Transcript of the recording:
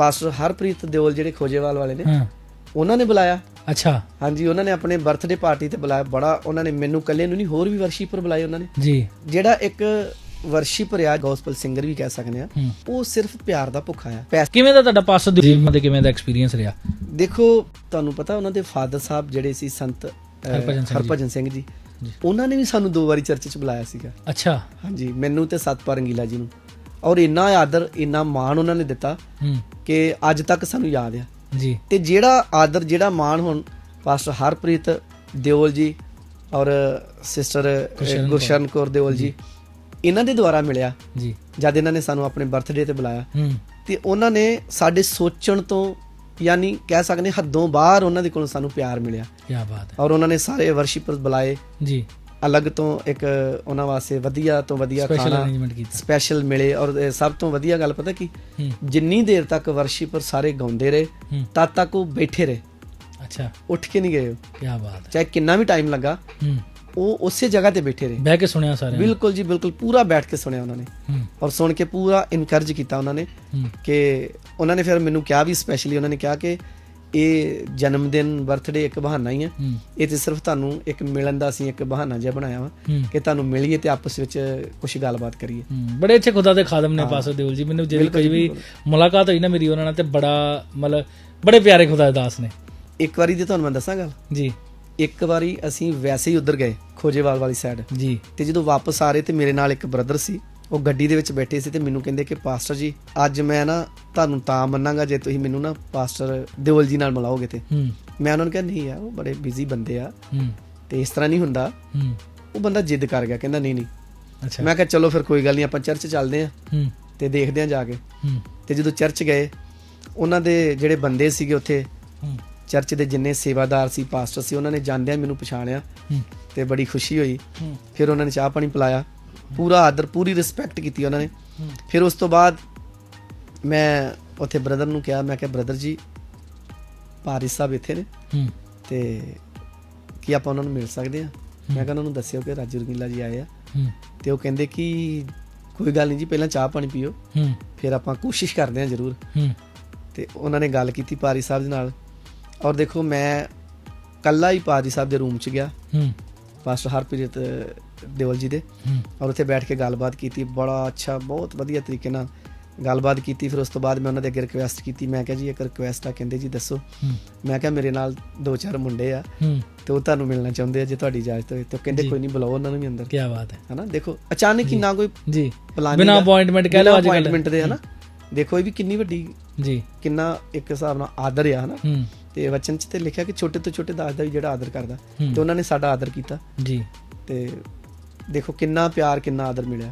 Pastor Harpreet Deol ਜਿਹੜੇ ਖੋਜੇਵਾਲ ਵਾਲੇ ਨੇ ਹਾਂ। ਉਹਨਾਂ ਨੇ ਬੁਲਾਇਆ। ਅੱਛਾ। ਹਾਂਜੀ ਉਹਨਾਂ ਨੇ ਆਪਣੇ ਬਰਥਡੇ ਪਾਰਟੀ ਤੇ ਬੁਲਾਇਆ ਬੜਾ ਉਹਨਾਂ ਨੇ ਮੈਨੂੰ ਇਕੱਲੇ ਨੂੰ ਨਹੀਂ ਹੋਰ ਵੀ ਵਰਸ਼ੀਪਰ ਬੁਲਾਏ ਉਹਨਾਂ ਨੇ। ਜੀ। ਜਿਹੜਾ ਇੱਕ ਵਰਸ਼ੀਪਰ ਆ ਗੋਸਪਲ ਸਿੰਗਰ ਵੀ ਕਹਿ ਸਕਦੇ ਆ ਉਹ ਸਿਰਫ ਪਿਆਰ ਦਾ ਭੁੱਖਾ ਆ। ਕਿਵੇਂ ਦਾ ਤੁਹਾਡਾ ਪਾਸਟਰ ਦੇ ਜੀਵਨ ਦੇ ਕਿਵੇਂ ਦਾ ਐਕਸਪੀਰੀਅੰਸ ਰਿਹਾ? ਦੇਖੋ ਤੁਹਾਨੂੰ ਪਤਾ ਉਹਨਾਂ ਦੇ ਫਾਦਰ ਸਾਹਿਬ ਜਿਹੜੇ ਸੀ ਸੰਤ ਹਰਭਜਨ ਸਿੰਘ ਜੀ। ਉਹਨਾਂ ਨੇ ਵੀ ਸਾਨੂੰ ਦੋ ਵਾਰੀ ਚਰਚ 'ਚ ਬੁਲਾਇਆ ਸੀਗਾ। ਅੱਛਾ। ਹਾਂਜੀ ਮੈਨੂੰ ਤੇ ਸਤਪਾਲ ਰੰਗੀਲਾ ਜੀ ਨੂੰ। ਔਰ ਇੰਨਾ ਆਦਰ ਇੰਨਾ ਮਾਣ ਉਹਨਾਂ ਨੇ ਦਿੱਤਾ ਕਿ ਅੱਜ ਤੱਕ ਸਾਨੂੰ ਯਾਦ ਆ। ਜੀ। ਤੇ ਜਿਹੜਾ ਆਦਰ ਜਿਹੜਾ ਮਾਣ ਹੁਣ ਪਾਸਟਰ ਹਰਪ੍ਰੀਤ ਦਿਓਲ ਜੀ ਔਰ ਸਿਸਟਰ ਗੁਰਸ਼ਰਨ ਕੌਰ। ਦਿਓਲ ਜੀ ਇਹਨਾਂ ਦੇ ਦੁਆਰਾ ਮਿਲਿਆ ਜੀ। ਜਦ ਇਹਨਾਂ ਨੇ ਸਾਨੂੰ ਆਪਣੇ ਬਰਥਡੇ ਤੇ ਬੁਲਾਇਆ। ਤੇ ਉਹਨਾਂ ਨੇ ਸਾਡੇ ਸੋਚਣ ਤੋਂ ਯਾਨੀ ਕਹਿ ਸਕਦੇ ਹੱਦੋਂ ਬਾਹਰ ਉਹਨਾਂ ਦੇ ਕੋਲੋਂ ਸਾਨੂੰ ਪਿਆਰ ਮਿਲਿਆ। ਕੀ ਬਾਤ ਹੈ। ਔਰ ਉਹਨਾਂ ਨੇ ਸਾਰੇ ਵਰਸ਼ਿਪਰਸ ਬੁਲਾਏ। ਜੀ। ਅਲੱਗ ਤੋਂ ਇੱਕ ਉਹਨਾਂ ਵਾਸਤੇ ਵਧੀਆ ਤੋਂ ਵਧੀਆ ਸਪੈਸ਼ਲ ਖਾਣਾ ਅਰੇਂਜਮੈਂਟ ਕੀਤਾ। ਸਪੈਸ਼ਲ ਮਿਲੇ ਔਰ ਸਭ ਤੋਂ ਵਧੀਆ ਗੱਲ ਪਤਾ ਕੀ? ਜਿੰਨੀ ਦੇਰ ਤੱਕ ਵਰਸ਼ਿਪਰ ਸਾਰੇ ਗਾਉਂਦੇ ਰਹੇ ਤਦ ਤੱਕ ਉਹ ਬੈਠੇ ਰਹੇ। ਅੱਛਾ। ਉੱਠ ਕੇ ਨਹੀਂ ਗਏ। ਕੀ ਬਾਤ ਹੈ। ਚਾਹੇ ਕਿੰਨਾ ਵੀ ਟਾਈਮ ਲੱਗਾ ਉਹ ਉਸੇ ਜਗ੍ਹਾ ਤੇ ਬੈਠੇ ਰਹੇ। ਬਹਿ ਕੇ ਸੁਣਿਆ ਸਾਰਿਆਂ ਨੇ। ਬਿਲਕੁਲ ਜੀ ਬਿਲਕੁਲ ਪੂਰਾ ਬੈਠ ਕੇ ਸੁਣਿਆ ਉਹਨਾਂ ਨੇ। ਔਰ ਸੁਣ ਕੇ ਪੂਰਾ ਇਨਕਰਜ ਕੀਤਾ ਉਹਨਾਂ ਨੇ ਕਿ ਉਹਨਾਂ ਨੇ ਫਿਰ ਮੈਨੂੰ ਕਿਹਾ ਵੀ ਸਪੈਸ਼ਲੀ ਉਹਨਾਂ ਨੇ ਕਿਹਾ ਕਿ ਇਹ ਜਨਮ ਦਿਨ ਬਰਥਡੇ ਇੱਕ ਬਹਾਨਾ ਹੀ ਹੈ ਹੂੰ। ਇਹ ਤੇ ਸਿਰਫ ਤੁਹਾਨੂੰ ਇੱਕ ਮਿਲਣ ਦਾ ਅਸੀਂ ਇੱਕ ਬਹਾਨਾ ਜਿਹਾ ਬਣਾਇਆ ਵਾ ਕਿ ਤੁਹਾਨੂੰ ਮਿਲੀਏ ਤੇ ਆਪਸ ਵਿੱਚ ਕੁਝ ਗੱਲਬਾਤ ਕਰੀਏ। ਬੜੇ ਅੱਛੇ ਖੁਦਾ ਦੇ ਖਾਦਮ ਨੇ ਪਾਸਟਰ ਦਿਓਲ ਜੀ। ਮੈਨੂੰ ਬਿਲਕੁਲ ਕੋਈ ਵੀ। ਮੁਲਾਕਾਤ ਹੋਈ ਨਾ ਮੇਰੀ ਉਹਨਾਂ ਨਾਲ ਤੇ ਬੜਾ ਮਤਲਬ ਬੜੇ ਪਿਆਰੇ ਖੁਦਾ ਦੇ ਦਾਸ ਨੇ। ਇੱਕ ਵਾਰੀ ਦੀ ਤੁਹਾਨੂੰ ਮੈਂ ਦੱਸਾਂ ਗੱਲ? ਜੀ। ਇੱਕ ਵਾਰੀ ਅਸੀਂ ਵੈਸੇ ਹੀ ਉਧਰ ਗਏ ਖੋਜੇਵਾਲ ਵਾਲੀ ਸਾਈਡ ਜੀ। ਤੇ ਜਦੋਂ ਵਾਪਸ ਆ ਰਹੇ ਤੇ ਮੇਰੇ ਨਾਲ ਇੱਕ ਬ੍ਰਦਰ ਸੀ। ਉਹ ਗੱਡੀ ਦੇ ਵਿੱਚ ਬੈਠੇ ਸੀ ਤੇ ਮੈਨੂੰ ਕਹਿੰਦੇ ਕਿ ਪਾਸਟਰ ਜੀ ਅੱਜ ਮੈਂ ਨਾ ਤੁਹਾਨੂੰ ਤਾਂ ਮੰਨਾਂਗਾ ਜੇ ਤੁਸੀਂ ਮੈਨੂੰ ਨਾ ਪਾਸਟਰ ਦਿਓਲ ਜੀ ਨਾਲ ਮਿਲਾਓਗੇ ਤੇ। ਹੂੰ। ਮੈਂ ਉਹਨਾਂ ਨੂੰ ਕਿਹਾ ਨਹੀਂ ਯਾਰ ਉਹ ਬੜੇ ਬਿਜ਼ੀ ਬੰਦੇ ਆ। ਹੂੰ। ਤੇ ਇਸ ਤਰ੍ਹਾਂ ਨਹੀਂ ਹੁੰਦਾ। ਹੂੰ। ਉਹ ਬੰਦਾ ਜਿੱਦ ਕਰ ਗਿਆ ਕਹਿੰਦਾ ਨਹੀਂ ਨਹੀਂ। ਅੱਛਾ। ਮੈਂ ਕਿਹਾ ਚਲੋ ਫਿਰ ਕੋਈ ਗੱਲ ਨਹੀਂ ਆਪਾਂ ਚਰਚ ਚੱਲਦੇ ਆਂ ਹੂੰ। ਤੇ ਦੇਖਦੇ ਆਂ ਜਾ ਕੇ। ਹੂੰ। ਤੇ ਜਦੋਂ ਚਰਚ ਗਏ ਉਹਨਾਂ ਦੇ ਜਿਹੜੇ ਬੰਦੇ ਸੀਗੇ ਉੱਥੇ ਹੂੰ। ਚਰਚ ਦੇ ਜਿੰਨੇ ਸੇਵਾਦਾਰ ਸੀ ਪਾਸਟਰ ਸੀ ਉਹਨਾਂ ਨੇ ਜਾਂਦਿਆਂ ਮੈਨੂੰ ਪਛਾਣਿਆ ਹੂੰ। ਤੇ ਬੜੀ ਖੁਸ਼ੀ ਹੋਈ। ਹੂੰ। ਫਿਰ ਉਹਨਾਂ ਨੇ ਚਾਹ ਪਾਣੀ ਪਿਲਾਇਆ। ਪੂਰਾ ਆਦਰ ਪੂਰੀ ਰਿਸਪੈਕਟ ਕੀਤੀ ਉਹਨਾਂ ਨੇ। ਫਿਰ ਉਸ ਤੋਂ ਬਾਅਦ ਮੈਂ ਉੱਥੇ ਬ੍ਰਦਰ ਨੂੰ ਕਿਹਾ ਮੈਂ ਕਿਹਾ ਬ੍ਰਦਰ ਜੀ ਪਾਰਿਸ ਸਾਹਿਬ ਇੱਥੇ ਨੇ। ਹੂੰ। ਤੇ ਕੀ ਆਪਾਂ ਉਹਨਾਂ ਨੂੰ ਮਿਲ ਸਕਦੇ ਆ ਮੈਂ ਕਿਹਾ ਉਹਨਾਂ ਨੂੰ ਦੱਸਿਓ ਕਿ ਰਾਜੂ ਰੰਗੀਲਾ ਜੀ ਆਏ ਆ। ਹੂੰ। ਤੇ ਉਹ ਕਹਿੰਦੇ ਕਿ ਕੋਈ ਗੱਲ ਨਹੀਂ ਜੀ ਪਹਿਲਾਂ ਚਾਹ ਪਾਣੀ ਪੀਓ। ਹੂੰ। ਫਿਰ ਆਪਾਂ ਕੋਸ਼ਿਸ਼ ਕਰਦੇ ਹਾਂ ਜ਼ਰੂਰ। ਹੂੰ। ਤੇ ਉਹਨਾਂ ਨੇ ਗੱਲ ਕੀਤੀ ਪਾਰੀ ਸਾਹਿਬ ਦੇ ਨਾਲ। ਔਰ ਦੇਖੋ ਮੈਂ ਕੱਲਾ ਹੀ ਪਾਰੀ ਸਾਹਿਬ ਦੇ ਰੂਮ 'ਚ ਗਿਆ। ਹੂੰ। ਪਾਸਟਰ ਹਰਪ੍ਰੀਤ ਦੇਵਲ ਜੀ ਦੇ ਔਰ ਉੱਥੇ ਬੈਠ ਕੇ ਗੱਲਬਾਤ ਕੀਤੀ ਬੜਾ ਅੱਛਾ ਬਹੁਤ ਵਧੀਆ ਤਰੀਕੇ ਨਾਲ ਗੱਲਬਾਤ ਕੀਤੀ। ਫਿਰ ਉਸ ਤੋਂ ਬਾਅਦ ਮੈਂ ਉਹਨਾਂ ਦੇ ਅੱਗੇ ਰਿਕੁਐਸਟ ਕੀਤੀ ਮੈਂ ਕਿਹਾ ਜੀ ਇੱਕ ਰਿਕੁਐਸਟ ਆ ਕਹਿੰਦੇ ਜੀ ਦੱਸੋ। ਮੈਂ ਕਿਹਾ ਮੇਰੇ ਨਾਲ ਦੋ ਚਾਰ ਮੁੰਡੇ ਆ ਤੇ ਉਹ ਤੁਹਾਨੂੰ ਮਿਲਣਾ ਚਾਹੁੰਦੇ ਆ ਜੇ ਤੁਹਾਡੀ ਇਜਾਜ਼ਤ ਹੋਵੇ ਤੇ। ਕਹਿੰਦੇ। ਕੋਈ ਨਹੀਂ ਬੁਲਾਓ ਉਹਨਾਂ ਨੂੰ ਵੀ ਅੰਦਰ। ਕੀ ਬਾਤ ਹੈ। ਹਨਾ ਦੇਖੋ ਅਚਾਨਕ ਹੀ ਨਾ ਕੋਈ ਜੀ। ਪਲਾਨ ਬਿਨਾ ਅਪਾਇੰਟਮੈਂਟ ਕਹਿ ਲਓ ਅੱਜ। ਅਪਾਇੰਟਮੈਂਟ ਦੇ ਹਨਾ। ਦੇਖੋ ਇਹ ਵੀ ਕਿੰਨੀ ਵੱਡੀ ਜੀ। ਕਿੰਨਾ ਇੱਕ ਹਿਸਾਬ ਨਾਲ ਆਦਰ ਆ ਹਨਾ। ਤੇ ਵਚਨ ਚ ਤੇ ਲਿਖਿਆ ਕਿ ਛੋਟੇ ਤੋਂ ਛੋਟੇ ਦਾਸ ਦਾ ਵੀ ਜਿਹੜਾ ਆਦਰ ਕਰਦਾ। ਤੇ ਉਹਨਾਂ ਨੇ ਸਾਡਾ ਆਦਰ ਕੀਤਾ। ਜੀ। ਤੇ ਦੇਖੋ ਕਿੰਨਾ ਪਿਆਰ ਕਿੰਨਾ ਆਦਰ ਮਿਲਿਆ।